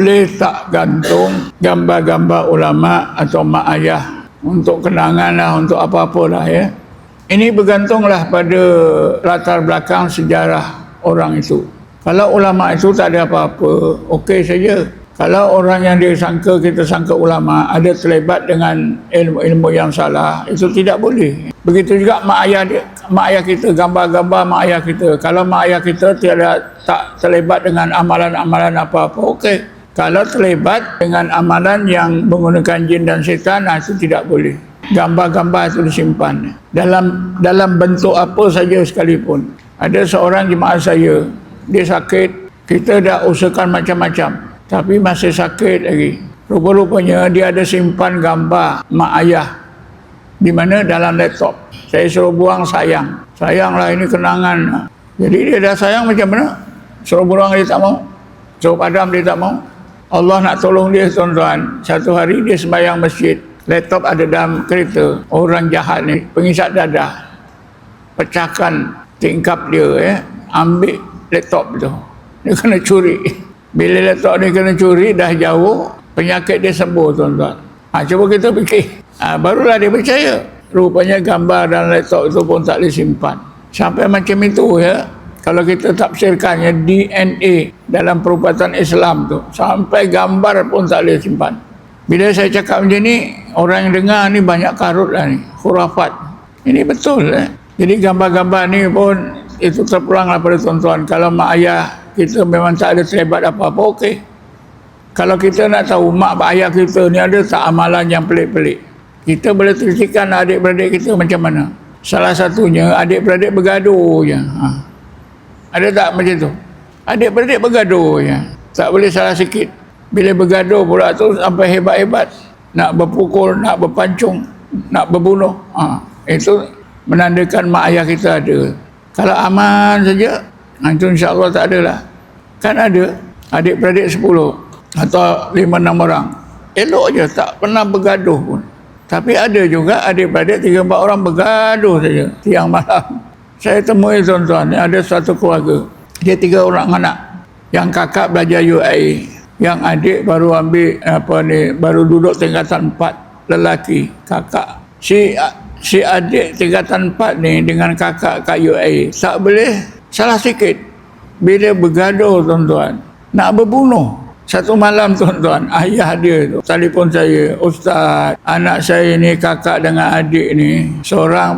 boleh tak gantung gambar-gambar ulama atau mak ayah untuk kenangan lah, untuk apa-apa lah ya. Ini bergantunglah pada latar belakang sejarah orang itu. Kalau ulama itu tak ada apa-apa, okey saja. Kalau orang yang dia sangka, kita sangka ulama, ada terlibat dengan ilmu-ilmu yang salah, itu tidak boleh. Begitu juga mak ayah, dia, mak ayah kita, gambar-gambar mak ayah kita. Kalau mak ayah kita tiada tak terlibat dengan amalan-amalan apa-apa, okey. Kalau terlibat dengan amalan yang menggunakan jin dan syaitan, nah, itu tidak boleh. Gambar-gambar itu disimpan. Dalam dalam bentuk apa saja sekalipun. Ada seorang jemaah saya, dia sakit, kita dah usahakan macam-macam tapi masih sakit lagi. Rupa-rupanya dia ada simpan gambar mak ayah di mana dalam laptop. Saya suruh buang sayang. Sayanglah ini kenangan. Jadi dia dah sayang macam mana? Suruh buang dia tak mau. Suruh padam dia tak mau. Allah nak tolong dia tuan-tuan. Satu hari dia sembahyang masjid. Laptop ada dalam kereta. Orang jahat ni, pengisap dadah. Pecahkan tingkap dia ya. Ambil laptop tu. Dia kena curi. Bila letak ni kena curi, dah jauh, penyakit dia sembuh tuan-tuan. Ha, cuba kita fikir. Ha, barulah dia percaya. Rupanya gambar dan laptop itu pun tak boleh simpan. Sampai macam itu ya. Kalau kita tafsirkannya DNA dalam perubatan Islam tu. Sampai gambar pun tak boleh simpan. Bila saya cakap macam ni, orang yang dengar ni banyak karut lah ni. Khurafat. Ini betul eh. Jadi gambar-gambar ni pun itu terpulanglah pada tuan-tuan. Kalau mak ayah kita memang tak ada terlibat apa-apa, okey. Kalau kita nak tahu mak ayah kita ni ada tak amalan yang pelik-pelik. Kita boleh telitikan adik-beradik kita macam mana. Salah satunya adik-beradik bergaduh je. Ha. Ada tak macam tu? Adik-beradik bergaduh je. Tak boleh salah sikit. Bila bergaduh pula tu sampai hebat-hebat. Nak berpukul, nak berpancung, nak berbunuh. Ha. Itu menandakan mak ayah kita ada. Kalau aman saja, Ha, itu insyaAllah tak ada lah. Kan ada adik-beradik sepuluh atau lima enam orang. Elok je tak pernah bergaduh pun. Tapi ada juga adik-beradik tiga empat orang bergaduh saja tiang malam. Saya temui tuan-tuan, ada satu keluarga. Dia tiga orang anak. Yang kakak belajar UAE. Yang adik baru ambil apa ni, baru duduk tingkatan empat lelaki, kakak. Si si adik tingkatan empat ni dengan kakak kat UAE tak boleh salah sikit bila bergaduh tuan-tuan nak berbunuh satu malam tuan-tuan ayah dia tu telefon saya ustaz anak saya ni kakak dengan adik ni seorang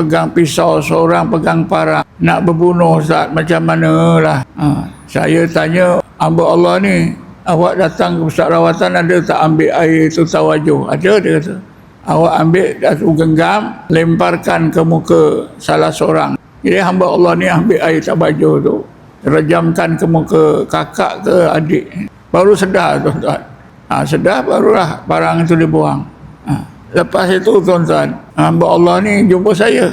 pegang pisau seorang pegang parang nak berbunuh ustaz macam mana lah ha, saya tanya hamba Allah ni awak datang ke pusat rawatan ada tak ambil air tu tawajuh ada dia kata awak ambil satu genggam lemparkan ke muka salah seorang jadi hamba Allah ni ambil air baju tu, rejamkan ke muka kakak ke adik. Baru sedar tuan-tuan. Ha, sedar barulah barang itu dibuang. Lepas itu tuan-tuan, hamba Allah ni jumpa saya.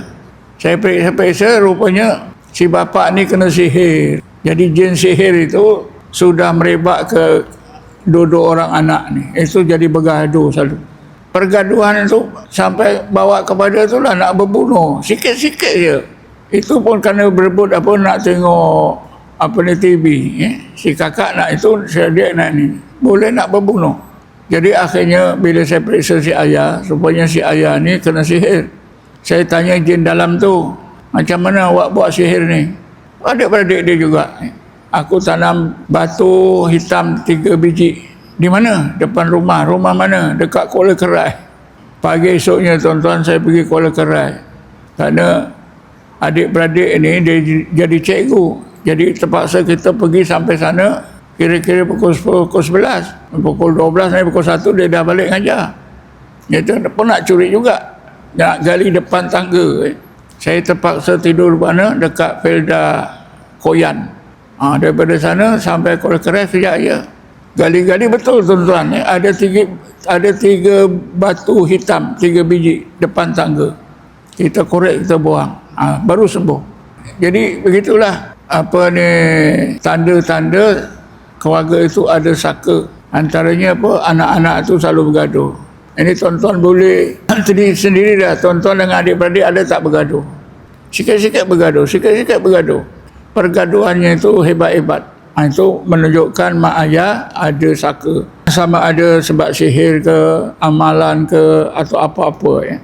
Saya periksa-periksa rupanya si bapa ni kena sihir. Jadi jin sihir itu sudah merebak ke dua-dua orang anak ni. Itu jadi bergaduh selalu. Pergaduhan itu sampai bawa kepada itulah nak berbunuh. Sikit-sikit je itu pun kerana berebut apa nak tengok apa ni TV eh? si kakak nak itu si adik nak ni boleh nak berbunuh jadi akhirnya bila saya periksa si ayah rupanya si ayah ni kena sihir. Saya tanya jin dalam tu macam mana awak buat sihir ni? Adik-beradik dia juga. Aku tanam batu hitam tiga biji. Di mana? Depan rumah. Rumah mana? Dekat Kuala Kerai. Pagi esoknya tuan-tuan saya pergi Kuala Kerai. Kerana adik-beradik ini dia jadi cikgu. Jadi terpaksa kita pergi sampai sana kira-kira pukul 10, pukul 11. Pukul 12 sampai pukul 1 dia dah balik ngajar. Dia tu pun nak curi juga. Nak gali depan tangga. Eh. Saya terpaksa tidur mana dekat Felda Koyan. Ha, daripada sana sampai Kuala Keras sejak ya. Gali-gali betul tuan-tuan. Eh. Ada tiga ada tiga batu hitam, tiga biji depan tangga. Kita korek, kita buang ha, baru sembuh. Jadi begitulah apa ni tanda-tanda keluarga itu ada saka. Antaranya apa anak-anak itu selalu bergaduh. Ini tuan-tuan boleh sendiri dah tuan-tuan dengan adik-beradik ada tak bergaduh. Sikit-sikit bergaduh, sikit-sikit bergaduh. Pergaduhannya itu hebat-hebat. Ha, itu menunjukkan mak ayah ada saka. Sama ada sebab sihir ke, amalan ke atau apa-apa ya.